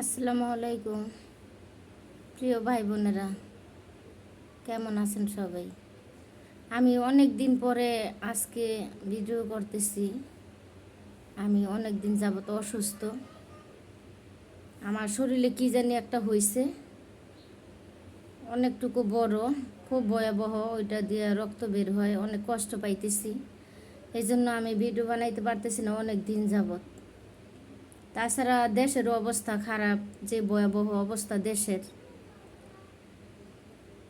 আসসালামু আলাইকুম। প্রিয় ভাই বোনেরা, কেমন আছেন সবাই? আমি অনেক দিন পরে আজকে ভিডিও করতেছি। আমি অনেক দিন যাবত অসুস্থ। আমার শরীরে কি জানি একটা হয়েছে অনেকটুকু বড়, খুব ভয়াবহ, ওইটা দিয়ে রক্ত বের হয়, অনেক কষ্ট পাইতেছি। এই জন্য আমি ভিডিও বানাইতে পারতেছি না অনেক দিন যাবত। তাছাড়া দেশের অবস্থা খারাপ, যে ভয়াবহ অবস্থা দেশের।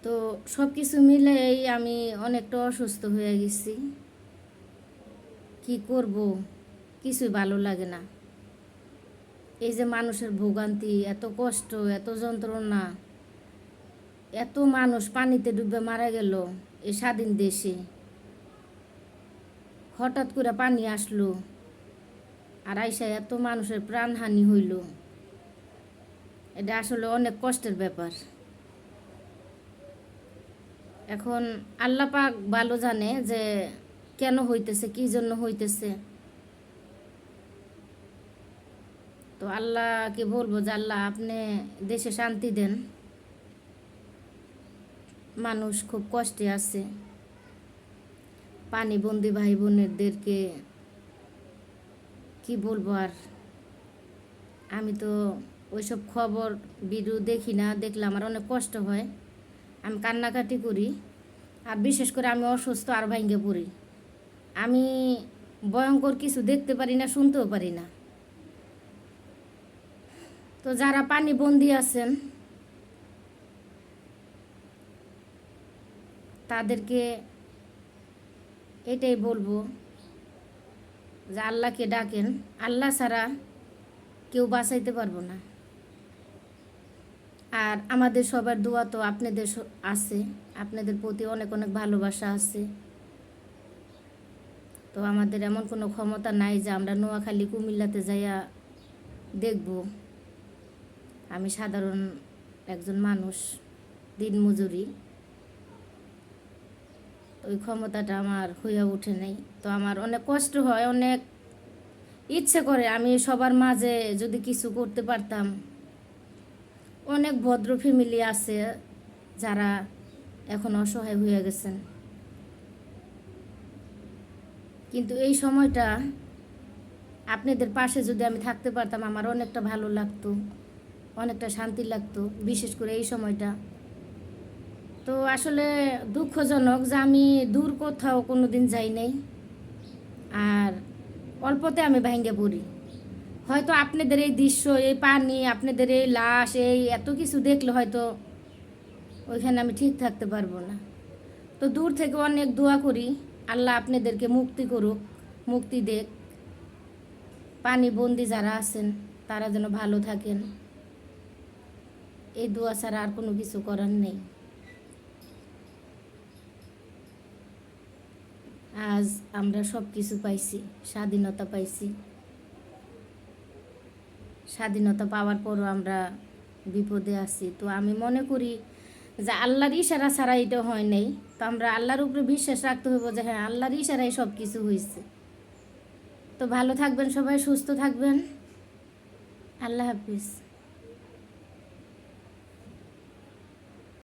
তো সব কিছু মিলেই আমি অনেকটা অসুস্থ হয়ে গেছি। কি করব? কিছুই ভালো লাগে না। এই যে মানুষের ভোগান্তি, এত কষ্ট, এত যন্ত্রণা, এত মানুষ পানিতে ডুবে মারা গেল এই স্বাধীন দেশে। হঠাৎ করে পানি আসলো। আর আইসা এত মানুষের প্রাণহানি হইল। এটা আসলে অনেক কষ্টের ব্যাপার। এখন আল্লাহ পাক ভালো জানে যে কেন হইতেছে, কি জন্য হইতেছে। তো আল্লাহকে বলব যে আল্লাহ আপনি দেশে শান্তি দেন। মানুষ খুব কষ্টে আছে। পানি বন্দি ভাই বোনেরদেরকে কি বলব আর? আমি তো ওইসব খবর ভিডিও দেখি না, দেখলে আমার অনেক কষ্ট হয়। আমি কান্নাকাটি করি আর বিশেষ করে আমি অসুস্থ আর ভাঙ্গে পড়ি। আমি ভয়ঙ্কর কিছু দেখতে পারি না, শুনতেও পারি না। তো যারা পানি বন্দি আছেন, তাদেরকে এটাই বলব যে আল্লাহকে ডাকেন, আল্লাহ ছাড়া কেউ বাঁচাইতে পারব না। আর আমাদের সবার দোয়া তো আপনাদের আছে, আপনাদের প্রতি অনেক অনেক ভালোবাসা আছে। তো আমাদের এমন কোনো ক্ষমতা নাই যে আমরা নোয়াখালী, কুমিল্লাতে যাইয়া দেখব। আমি সাধারণ একজন মানুষ, দিনমজুরি। ওই ক্ষমতাটা আমার হইয়া ওঠে নাই। তো আমার অনেক কষ্ট হয়, অনেক ইচ্ছে করে। আমি সবার মাঝে যদি কিছু করতে পারতাম, অনেক ভদ্র ফ্যামিলি আছে যারা এখন অসহায় হয়ে গেছেন। কিন্তু এই সময়টা আপনাদের পাশে যদি আমি থাকতে পারতাম, আমার অনেকটা ভালো লাগতো, অনেকটা শান্তি লাগতো। বিশেষ করে এই সময়টা তো আসলে দুঃখজনক যে আমি দূর কোথাও কোনো দিন যাই নাই। আর অল্পতে আমি ভাঙ্গে পড়ি। হয়তো আপনাদের এই দৃশ্য, এই পানি, আপনাদের এই লাশ, এই এত কিছু দেখলে হয়তো ওইখানে আমি ঠিক থাকতে পারব না। তো দূর থেকে অনেক দোয়া করি, আল্লাহ আপনাদেরকে মুক্তি করুক, মুক্তি দেখ পানি বন্দি যারা আছেন, তারা যেন ভালো থাকেন। এই দোয়া ছাড়া আর কোনো কিছু করার নেই। আজ আমরা সব কিছু পাইছি, স্বাধীনতা পাইছি। স্বাধীনতা পাওয়ার পরও আমরা বিপদে আছি। তো আমি মনে করি যে আল্লাহর ইশারা ছাড়া এটা হয় নাই। তো আমরা আল্লাহর উপরে বিশ্বাস রাখতে হইব যে হ্যাঁ আল্লাহর ইশারায় সব কিছু হয়েছে তো ভালো থাকবেন সবাই, সুস্থ থাকবেন। আল্লাহ হাফিজ।